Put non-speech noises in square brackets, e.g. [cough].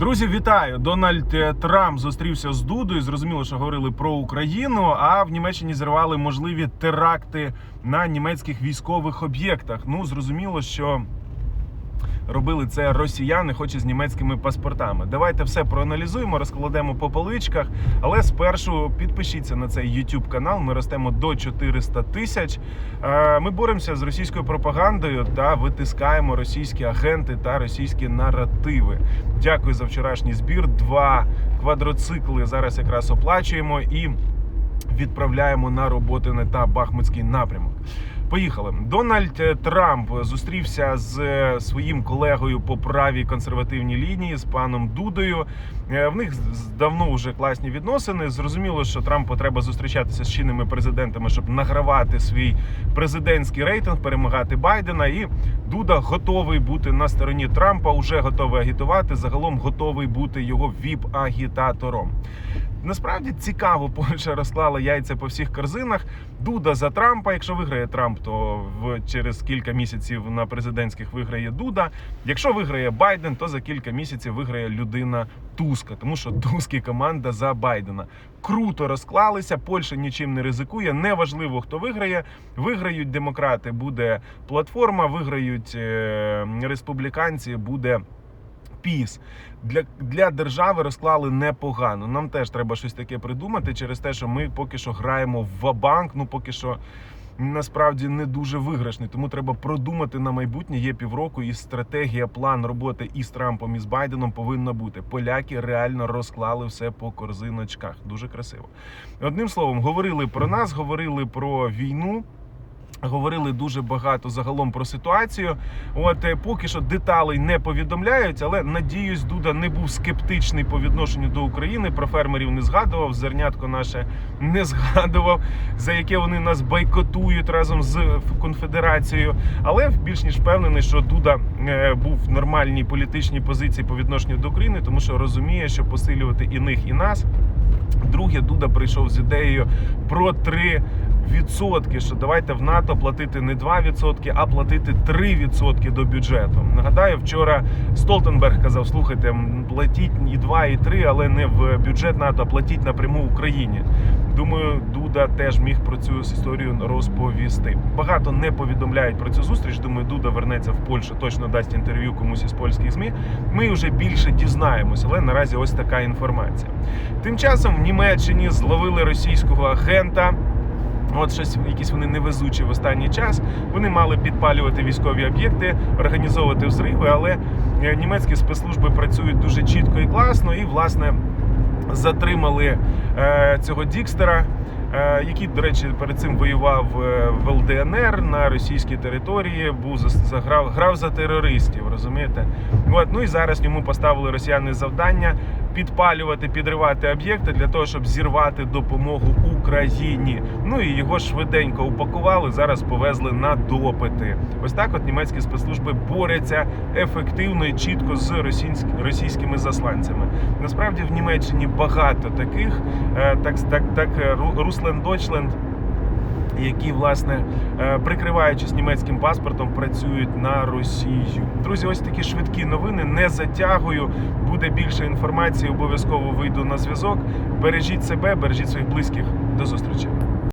Друзі, вітаю! Дональд е, Трамп зустрівся з Дудою. Зрозуміло, що говорили про Україну. А в Німеччині зірвали можливі теракти на німецьких військових об'єктах. Ну зрозуміло, що робили це росіяни, хоч і з німецькими паспортами. Давайте все проаналізуємо, розкладемо по поличках. Але спершу підпишіться на цей YouTube канал. Ми ростемо до 400 тисяч. Е, Ми боремося з російською пропагандою та витискаємо російські агенти та російські наративи. Дякую за вчорашній збір. Два квадроцикли зараз якраз оплачуємо і відправляємо на роботи та Бахмутський напрямок. Поїхали. Дональд е, Трамп зустрівся з е, своїм колегою по правій консервативній лінії з паном Дудою. Е, В них давно вже класні відносини. Зрозуміло, що Трампу треба зустрічатися з чинними президентами, щоб награвати свій президентський рейтинг, перемагати Байдена. І Дуда готовий бути на стороні Трампа, уже готовий агітувати. Загалом готовий бути його віп-агітатором. Насправді цікаво, [laughs] Польща розклала яйця по всіх корзинах. Дуда за Трампа. Якщо виграє Трамп, то в через кілька місяців на президентських виграє Дуда. Якщо виграє Байден, то за кілька місяців виграє людина Туска, тому що [laughs] Туск і команда за Байдена. Круто розклалися. Польща нічим не ризикує. Неважливо, хто виграє. Виграють демократи, буде платформа. Виграють е, республіканці, буде. Піс для, для держави розклали непогано. Нам теж треба щось таке придумати через те, що ми поки що граємо в ва-банк, ну поки що насправді не дуже виграшний. Тому треба продумати на майбутнє. Є півроку, і стратегія, план роботи і з Трампом, і з Байденом повинна бути. Поляки реально розклали все по корзиночках. Дуже красиво. Одним словом, говорили про нас, говорили про війну. Говорили дуже багато загалом про ситуацію. От е, поки що деталей не повідомляють, але надіюсь, Дуда не був скептичний по відношенню до України. Про фермерів не згадував. Зернятко наше не згадував, за яке вони нас бойкотують разом з конфедерацією. Але більш ніж впевнений, що Дуда е, був в нормальній політичній позиції по відношенню до України, тому що розуміє, що посилювати і них, і нас. Друге, Дуда прийшов з ідеєю про три відсотки, що давайте в НАТО платити не 2%, а платити 3% до бюджету. Нагадаю, вчора Столтенберг казав: слухайте, платіть і 2, і 3, але не в бюджет НАТО, а платіть напряму Україні. Думаю, Дуда теж міг про цю історію розповісти. Багато не повідомляють про цю зустріч. Думаю, Дуда вернеться в Польщу, точно дасть інтерв'ю комусь із польських змі. Ми вже більше дізнаємося, але наразі ось така інформація. Тим часом в Німеччині зловили російського агента. От щось якісь вони невезучі в останній час. Вони мали підпалювати військові об'єкти, організовувати взриви, але е, німецькі спецслужби працюють дуже чітко і класно, і власне затримали е, цього Дікстера. Е, Який, до речі, перед цим воював е, в ЛДНР на російській території, був за- заграв грав за терористів, розумієте? От ну і зараз йому поставили росіяни завдання підпалювати, підривати об'єкти для того, щоб зірвати допомогу Україні. Ну і його швиденько упакували. Зараз повезли на допити. Ось так, от німецькі спецслужби борються ефективно і чітко з російськ- російськими засланцями. Насправді в Німеччині багато таких, е, так так, так Руслен Дойчленд які власне е, прикриваючись німецьким паспортом, працюють на Росію. Друзі, ось такі швидкі новини. Не затягую. Буде більше інформації. Обов'язково вийду на зв'язок. Бережіть себе, бережіть своїх близьких. До зустрічі.